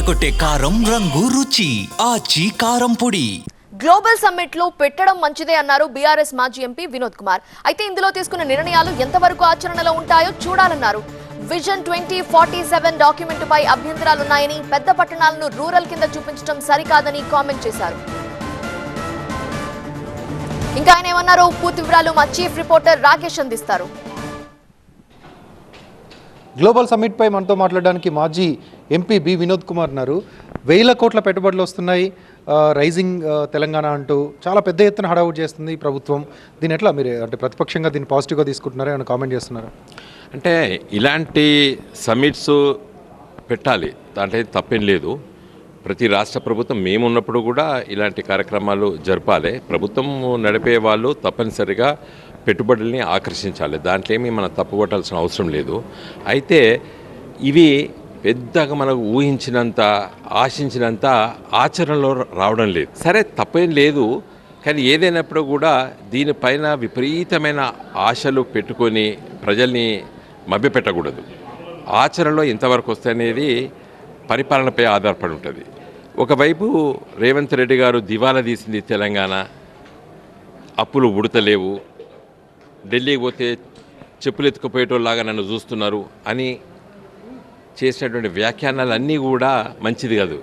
అదరగొట్టే కారం రంగు రుచి ఆచి కారం పొడి. గ్లోబల్ సమ్మిట్లో పెట్టడం మంచిదే అన్నారు బీఆర్ఎస్ మాజీ ఎంపీ వినోద్ కుమార్. అయితే ఇందులో తీసుకున్న నిర్ణయాలు ఎంతవరకు ఆచరణలో ఉంటాయో చూడాలన్నారు. Vision twenty forty seven document పై అభ్యంతరాలున్నాయని పెద్ద పట్టణాలను రూరల్ కింద చూపించడం సరికాదని కామెంట్ చేశారు. ఇంకా ఆయన ఏమన్నారు పూర్తి వివరాలు మా చీఫ్ రిపోర్టర్ రాకేష్ అందిస్తారు. గ్లోబల్ సమ్మిట్పై మనతో మాట్లాడడానికి మాజీ ఎంపీ బి వినోద్ కుమార్ ఉన్నారు. వేల కోట్ల పెట్టుబడులు వస్తున్నాయి. రైజింగ్ తెలంగాణ అంటూ చాలా పెద్ద ఎత్తున హడావుట్ చేస్తుంది ప్రభుత్వం. దీని ఎట్లా మీరు అంటే ప్రతిపక్షంగా దీన్ని పాజిటివ్గా తీసుకుంటున్నారా? ఏమైనా కామెంట్ చేస్తున్నారా? అంటే ఇలాంటి సమ్మిట్స్ పెట్టాలి. దాంట్లో తప్పేం లేదు. ప్రతి రాష్ట్ర ప్రభుత్వం మేమున్నప్పుడు కూడా ఇలాంటి కార్యక్రమాలు జరపాలి. ప్రభుత్వం నడిపే వాళ్ళు తప్పనిసరిగా పెట్టుబడుల్ని ఆకర్షించాలి. దాంట్లో ఏమీ మనం తప్పుపట్టాల్సిన అవసరం లేదు. అయితే ఇవి పెద్దగా మనకు ఊహించినంత ఆశించినంత ఆచరణలో రావడం లేదు. సరే తప్పేం లేదు. కానీ ఏదైనప్పుడు కూడా దీనిపైన విపరీతమైన ఆశలు పెట్టుకొని ప్రజల్ని మభ్యపెట్టకూడదు. ఆచరణలో ఎంతవరకు వస్తాయనేది పరిపాలనపై ఆధారపడి ఉంటుంది. ఒకవైపు రేవంత్ రెడ్డి గారు దివాలా తీసింది తెలంగాణ. అప్పులు ఉడతలేవు. ఢిల్లీకి పోతే చెప్పులు ఎత్తుకుపోయేటోళ్ళలాగా నన్ను చూస్తున్నారు అని చేసినటువంటి వ్యాఖ్యానాలన్నీ కూడా మంచిది కాదు.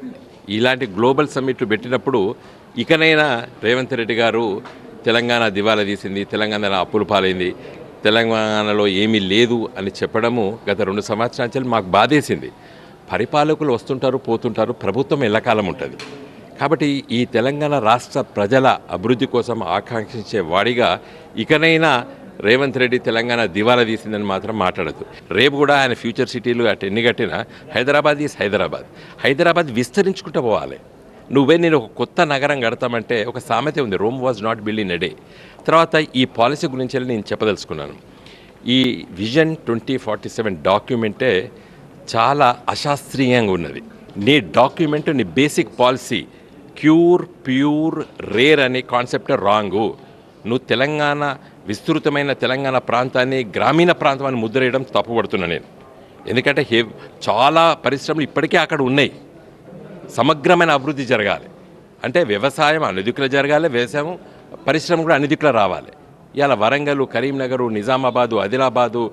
ఇలాంటి గ్లోబల్ సమ్మిట్లు పెట్టినప్పుడు ఇకనైనా రేవంత్ రెడ్డి గారు తెలంగాణ దివాలా తీసింది తెలంగాణ అప్పులు పాలైంది తెలంగాణలో ఏమీ లేదు అని చెప్పడము గత రెండు సంవత్సరాలు మాకు బాధేసింది. పరిపాలకులు వస్తుంటారు పోతుంటారు ప్రభుత్వం ఎల్లకాలం ఉంటుంది. కాబట్టి ఈ తెలంగాణ రాష్ట్ర ప్రజల అభివృద్ధి కోసం ఆకాంక్షించే వాడిగా ఇకనైనా రేవంత్ రెడ్డి తెలంగాణ దివాలా తీసిందని మాత్రం మాట్లాడదు రేపు కూడా ఆయన ఫ్యూచర్ సిటీలు అటు ఎన్ని కట్టినా హైదరాబాద్ ఈజ్ హైదరాబాద్. హైదరాబాద్ విస్తరించుకుంటూ పోవాలి. నువ్వే నేను ఒక కొత్త నగరం కడతామంటే ఒక సామెత ఉంది రోమ్ వాజ్ నాట్ బిల్డింగ్ అడే ఎ డే తర్వాత ఈ పాలసీ గురించి నేను చెప్పదలుచుకున్నాను. ఈ విజన్ ట్వంటీ ఫార్టీ సెవెన్ డాక్యుమెంటే చాలా అశాస్త్రీయంగా ఉన్నది. నీ డాక్యుమెంట్ నీ basic policy cure pure rare అనే కాన్సెప్ట్ రాంగు. నువ్వు తెలంగాణ విస్తృతమైన తెలంగాణ ప్రాంతాన్ని గ్రామీణ ప్రాంతాన్ని ముద్రేయడం తప్పుపడుతున్నా నేను. ఎందుకంటే హే చాలా పరిశ్రమలు ఇప్పటికే అక్కడ ఉన్నాయి. సమగ్రమైన అభివృద్ధి జరగాలి. అంటే వ్యవసాయం అనిదిక్కులో జరగాలి వ్యవసాయం పరిశ్రమ కూడా అనిదిక్కులో రావాలి. ఇలా వరంగల్ కరీంనగర్ నిజామాబాదు ఆదిలాబాదు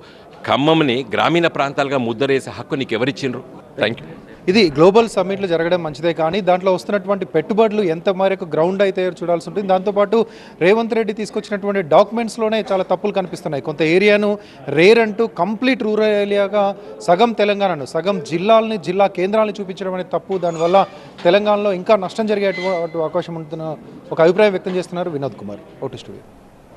ఖమ్మంని గ్రామీణ ప్రాంతాలుగా ముద్దరేసే హక్కు నీకు ఎవరిచ్చిండ్రు థ్యాంక్ యూ ఇది గ్లోబల్ సమ్మిట్లు జరగడం మంచిదే కానీ దాంట్లో వస్తున్నటువంటి పెట్టుబడులు ఎంత మేరకు గ్రౌండ్ అయితే చూడాల్సి ఉంటుంది. దాంతోపాటు రేవంత్ రెడ్డి తీసుకొచ్చినటువంటి డాక్యుమెంట్స్లోనే చాలా తప్పులు కనిపిస్తున్నాయి. కొంత ఏరియాను రేర్ అంటూ కంప్లీట్ రూరల్ ఏరియాగా సగం తెలంగాణను సగం జిల్లాలని జిల్లా కేంద్రాలను చూపించడం అనేది తప్పు. దానివల్ల తెలంగాణలో ఇంకా నష్టం జరిగేటువంటి అవకాశం ఉంటున్న ఒక అభిప్రాయం వ్యక్తం చేస్తున్నారు వినోద్ కుమార్ ఓటు స్టూడియో.